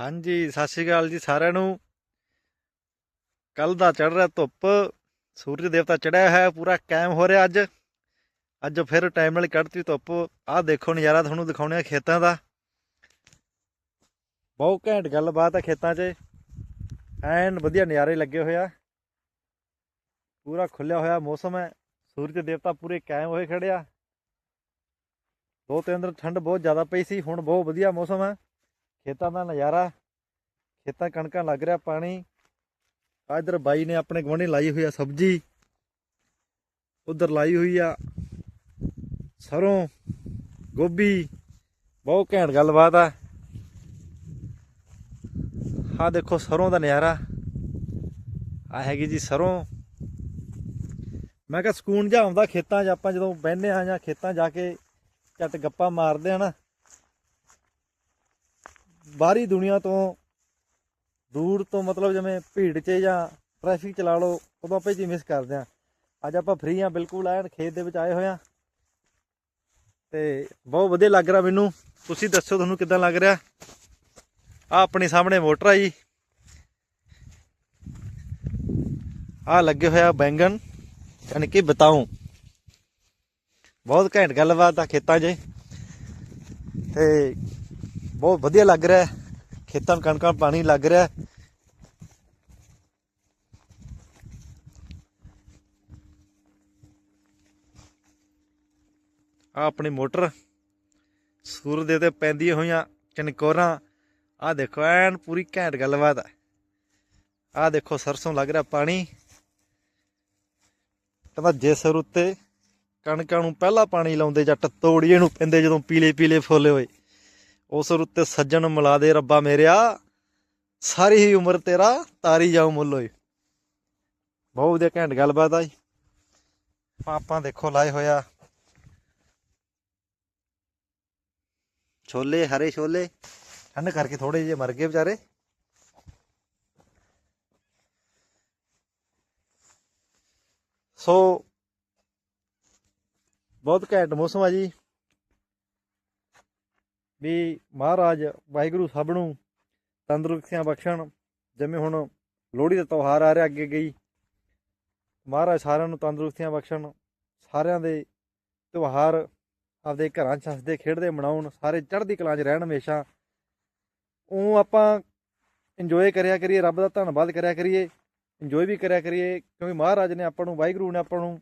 ਹਾਂਜੀ ਸਤਿ ਸ਼੍ਰੀ ਅਕਾਲ ਜੀ ਸਾਰਿਆਂ ਨੂੰ। ਕੱਲ ਦਾ ਚੜ ਰਿਹਾ ਧੁੱਪ ਸੂਰਜ ਦੇਵਤਾ ਚੜਿਆ ਹੋਇਆ ਹੈ, ਪੂਰਾ ਕਾਇਮ ਹੋ ਰਿਹਾ ਅੱਜ। ਅੱਜ ਫਿਰ ਟਾਈਮ ਨਾਲ ਕੱਢਤੀ ਧੁੱਪ। ਆਹ ਦੇਖੋ ਨਜ਼ਾਰਾ ਤੁਹਾਨੂੰ ਦਿਖਾਉਣੇ ਆ ਖੇਤਾਂ ਦਾ। ਬਹੁਤ ਘੈਂਟ ਗੱਲਬਾਤ ਹੈ ਖੇਤਾਂ 'ਚ। ਐਨ ਵਧੀਆ ਨਜ਼ਾਰੇ ਲੱਗੇ ਹੋਏ ਆ। ਪੂਰਾ ਖੁੱਲਿਆ ਹੋਇਆ ਮੌਸਮ ਹੈ। ਸੂਰਜ ਦੇਵਤਾ ਪੂਰੇ ਕਾਇਮ ਹੋਏ ਖੜੇ ਦੋ ਤਿੰਨ ਦਿਨ ਠੰਡ ਬਹੁਤ ਜ਼ਿਆਦਾ ਪਈ ਸੀ ਹੁਣ ਬਹੁਤ ਵਧੀਆ ਮੌਸਮ ਹੈ। ਖੇਤਾਂ ਦਾ ਨਜ਼ਾਰਾ, ਖੇਤਾਂ ਕਣਕਾਂ ਲੱਗ ਰਿਹਾ ਪਾਣੀ। ਆ ਇਧਰ ਬਾਈ ਨੇ ਆਪਣੇ ਗਵਾਂਢੀ ਲਾਈ ਹੋਈ ਆ ਸਬਜ਼ੀ। ਉਧਰ ਲਾਈ ਹੋਈ ਆ ਸਰੋਂ, ਗੋਭੀ। ਬਹੁਤ ਘੈਂਟ ਗੱਲਬਾਤ ਆ। ਆ ਦੇਖੋ ਸਰੋਂ ਦਾ ਨਜ਼ਾਰਾ। ਆ ਹੈਗੀ ਜੀ ਸਰੋਂ। ਮੈਂ ਕਿਹਾ ਸਕੂਨ ਜਿਹਾ ਆਉਂਦਾ ਖੇਤਾਂ 'ਚ, ਆਪਾਂ ਜਦੋਂ ਬਹਿੰਦੇ ਆ ਜਾਂ ਖੇਤਾਂ ਜਾ ਕੇ ਝੱਟ ਗੱਪਾਂ ਮਾਰਦੇ ਆ ਨਾ ਬਾਹਰੀ ਦੁਨੀਆ ਤੋਂ ਦੂਰ ਤੋਂ ਮਤਲਬ ਜਿਵੇਂ ਭੀੜ 'ਚ ਜਾਂ ਟ੍ਰੈਫਿਕ ਚਲਾ ਲਓ, ਉਦੋਂ ਆਪਾਂ ਜੀ ਮਿਸ ਕਰਦੇ ਆ ਅੱਜ ਆਪਾਂ ਫ੍ਰੀ ਆ ਬਿਲਕੁਲ ਐਨ ਖੇਤ ਦੇ ਵਿੱਚ ਆਏ ਹੋਏ ਆ ਤੇ ਬਹੁਤ ਵਧੀਆ ਲੱਗ ਰਿਹਾ ਮੈਨੂੰ। ਤੁਸੀਂ ਦੱਸੋ ਤੁਹਾਨੂੰ ਕਿਦਾਂ ਲੱਗ ਰਿਹਾ? ਆ ਆਪਣੇ ਸਾਹਮਣੇ ਮੋਟਰ ਆ ਜੀ। ਆ ਲੱਗੇ ਹੋਇਆ ਬੈਂਗਣ, ਯਾਨੀ ਕਿ ਬਤਾਉ ਬਹੁਤ ਘੈਂਟ ਗੱਲਬਾਤ ਆ ਖੇਤਾਂ 'ਚ। ਤੇ ਬਹੁਤ ਵਧੀਆ ਲੱਗ ਰਿਹਾ ਖੇਤਾਂ ਨੂੰ ਕਣਕਾਂ ਪਾਣੀ ਲੱਗ ਰਿਹਾ ਹੈ। ਆ ਆਪਣੀ ਮੋਟਰ ਸੂਰ ਦੇ ਤੇ ਪੈਂਦੀਆਂ ਹੋਈਆਂ ਚਨਕੋਰਾਂ ਆ ਦੇਖੋ, ਐਨ ਪੂਰੀ ਘੈਂਟ ਗੱਲਬਾਤ ਆ ਆ ਦੇਖੋ, ਸਰਸੋਂ ਲੱਗ ਰਿਹਾ ਪਾਣੀ। ਕਹਿੰਦਾ ਜੇ ਰੁੱਤ ਉੱਤੇ ਕਣਕਾਂ ਨੂੰ ਪਹਿਲਾਂ ਪਾਣੀ ਲਾਉਂਦੇ ਜੱਟ ਤੋੜੀਏ ਨੂੰ ਪੈਂਦੇ ਜਦੋਂ ਪੀਲੇ ਪੀਲੇ ਫੁੱਲ ਹੋਏ। ਉਸ ਰੁੱਤੇ ਸੱਜਣ ਮਿਲਾ ਦੇ ਰੱਬਾ ਮੇਰਿਆ, ਸਾਰੀ ਹੀ ਉਮਰ ਤੇਰਾ, ਤਾਰੀ ਜਾਉ ਮੁੱਲ ਹੋਏ ਬਹੁਤ ਵਧੀਆ ਘੈਂਟ ਗੱਲਬਾਤ ਆ ਜੀ। ਆਪਾਂ ਦੇਖੋ ਲਾਏ ਹੋਇਆ। ਛੋਲੇ, ਹਰੇ ਛੋਲੇ, ਠੰਡ ਕਰਕੇ ਥੋੜੇ ਜਿਹੇ ਮਰ ਗਏ ਵਿਚਾਰੇ। ਸੋ, ਬਹੁਤ ਘੈਂਟ ਮੌਸਮ ਆ ਜੀ। ਵੀ ਮਹਾਰਾਜ ਵਾਹਿਗੁਰੂ ਸਭ ਨੂੰ ਤੰਦਰੁਸਤੀਆਂ ਬਖਸ਼ਣ, ਜਿਵੇਂ ਹੁਣ ਲੋਹੜੀ ਦਾ ਤਿਉਹਾਰ ਆ ਰਿਹਾ ਅੱਗੇ ਗਈ ਮਹਾਰਾਜ ਸਾਰਿਆਂ ਨੂੰ ਤੰਦਰੁਸਤੀਆਂ ਬਖਸ਼ਣ, ਸਾਰਿਆਂ ਦੇ ਤਿਉਹਾਰ ਆਪਦੇ ਘਰਾਂ 'ਚ ਹੱਸਦੇ, ਖੇਡਦੇ, ਮਨਾਉਣ, ਸਾਰੇ ਚੜ੍ਹਦੀ ਕਲਾ 'ਚ ਰਹਿਣ ਹਮੇਸ਼ਾ। ਉਹ ਆਪਾਂ ਇੰਜੋਏ ਕਰਿਆ ਕਰੀਏ, ਰੱਬ ਦਾ ਧੰਨਵਾਦ ਕਰਿਆ ਕਰੀਏ ਇੰਜੋਏ ਵੀ ਕਰਿਆ ਕਰੀਏ, ਕਿਉਂਕਿ ਮਹਾਰਾਜ ਨੇ ਆਪਾਂ ਨੂੰ, ਵਾਹਿਗੁਰੂ ਨੇ ਆਪਾਂ ਨੂੰ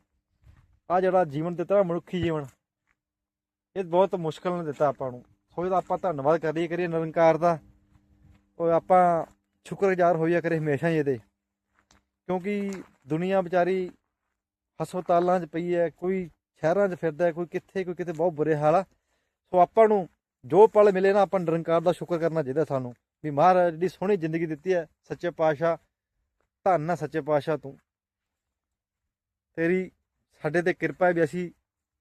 ਆ ਜਿਹੜਾ ਜੀਵਨ ਦਿੱਤਾ, ਮਨੁੱਖੀ ਜੀਵਨ। ਇਹ ਬਹੁਤ ਮੁਸ਼ਕਲ ਨਾਲ ਦਿੱਤਾ ਆਪਾਂ ਨੂੰ। ਹੋਏ ਤਾਂ ਆਪਾਂ ਧੰਨਵਾਦ ਕਰੀਏ ਕਰੀਏ ਨਿਰੰਕਾਰ ਦਾ। ਉਹ ਆਪਾਂ ਸ਼ੁਕਰਗੁਜ਼ਾਰ ਹੋਈਆ ਕਰੇ ਹਮੇਸ਼ਾ ਹੀ ਇਹਦੇ। ਕਿਉਂਕਿ ਦੁਨੀਆ ਵਿਚਾਰੀ ਹਸਪਤਾਲਾਂ 'ਚ ਪਈ ਹੈ, ਕੋਈ ਸ਼ਹਿਰਾਂ 'ਚ ਫਿਰਦਾ ਕੋਈ ਕਿੱਥੇ, ਕੋਈ ਕਿਤੇ ਬਹੁਤ ਬੁਰੇ ਹਾਲ ਆ। ਸੋ ਆਪਾਂ ਨੂੰ ਜੋ ਪਲ ਮਿਲੇ ਨਾ ਆਪਾਂ ਨਿਰੰਕਾਰ ਦਾ ਸ਼ੁਕਰ ਕਰਨਾ ਚਾਹੀਦਾ ਸਾਨੂੰ। ਵੀ ਮਹਾਰਾਜ ਜਿਹੜੀ ਸੋਹਣੀ ਜ਼ਿੰਦਗੀ ਦਿੱਤੀ ਹੈ, ਸੱਚੇ ਪਾਤਸ਼ਾਹ, ਧੰਨ ਆ ਸੱਚੇ ਪਾਤਸ਼ਾਹ ਤੂੰ। ਤੇਰੀ ਸਾਡੇ ਤੇ ਕਿਰਪਾ ਵੀ ਅਸੀਂ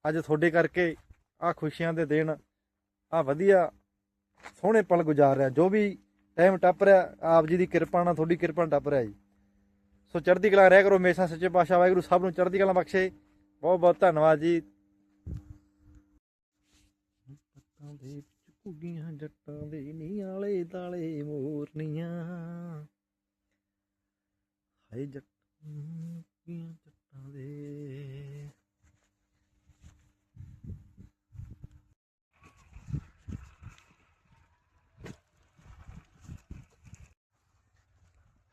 ਅੱਜ ਤੁਹਾਡੇ ਕਰਕੇ ਆ ਖੁਸ਼ੀਆਂ ਦੇ ਦਿਨ ਆ ਵਧੀਆ, ਸੋਹਣੇ ਪਲ ਗੁਜ਼ਾਰ ਰਿਹਾ, ਜੋ ਵੀ ਟਾਈਮ ਟੱਪ ਰਿਹਾ, ਆਪ ਜੀ ਦੀ ਕਿਰਪਾ ਨਾਲ ਤੁਹਾਡੀ ਕਿਰਪਾ ਨਾਲ ਟੱਪ ਰਿਹਾ ਜੀ। ਸੋ ਚੜ੍ਹਦੀ ਕਲਾ ਰਹਿ ਕਰੋ ਹਮੇਸ਼ਾ ਸੱਚੇ ਪਾਤਸ਼ਾਹ ਵਾਹਿਗੁਰੂ ਸਭ ਨੂੰ ਚੜ੍ਹਦੀ ਕਲਾ ਬਖਸ਼ੇ। ਬਹੁਤ ਬਹੁਤ ਧੰਨਵਾਦ ਜੀ। ਪੱਤਾਂ ਦੇ ਵਿੱਚ ਘੁੱਗੀਆਂ, ਜੱਟਾਂ ਦੇ ਨੀ ਆਲੇ ਤਾਲੇ ਮੋਰਨੀਆਂ। ਹਾਏ ਜੱਟਾਂ ਘੁੱਗੀਆਂ ਜੱਟਾਂ ਦੇ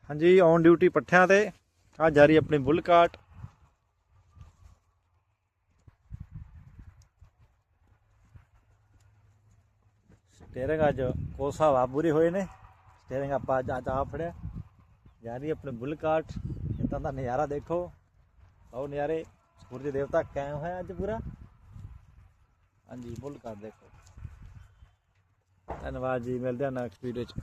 ਹਾਂਜੀ ਔਨ ਡਿਊਟੀ ਪੱਠਿਆਂ ਤੇ। ਆ ਜਾਰੀ ਆਪਣੀ ਬੁੱਲ ਕਾਟ। ਸਟੀਅਰਿੰਗ ਅੱਜ ਕੋਸਾ ਵਾਬੂਰੇ ਹੋਏ ਨੇ। ਸਟੀਅਰਿੰਗ ਆਪਾਂ ਅੱਜ ਅੱਜ ਆ ਫੜਿਆ। ਜਾ ਰਹੀ ਆਪਣੇ ਬੁੱਲ ਕਾਟ। ਇਤਾਂ ਦਾ ਨਜ਼ਾਰਾ ਦੇਖੋ। ਆਓ ਨਜ਼ਾਰੇ। ਸੂਰਜ ਦੇਵਤਾ ਕਾਇਮ ਹੋਇਆ ਅੱਜ ਪੂਰਾ। ਹਾਂਜੀ, ਬੁੱਲ ਕਾਟ ਦੇਖੋ। ਧੰਨਵਾਦ ਜੀ, ਮਿਲਦੇ ਹਾਂ ਨੈਕਸਟ ਵੀਡੀਓ ਚ।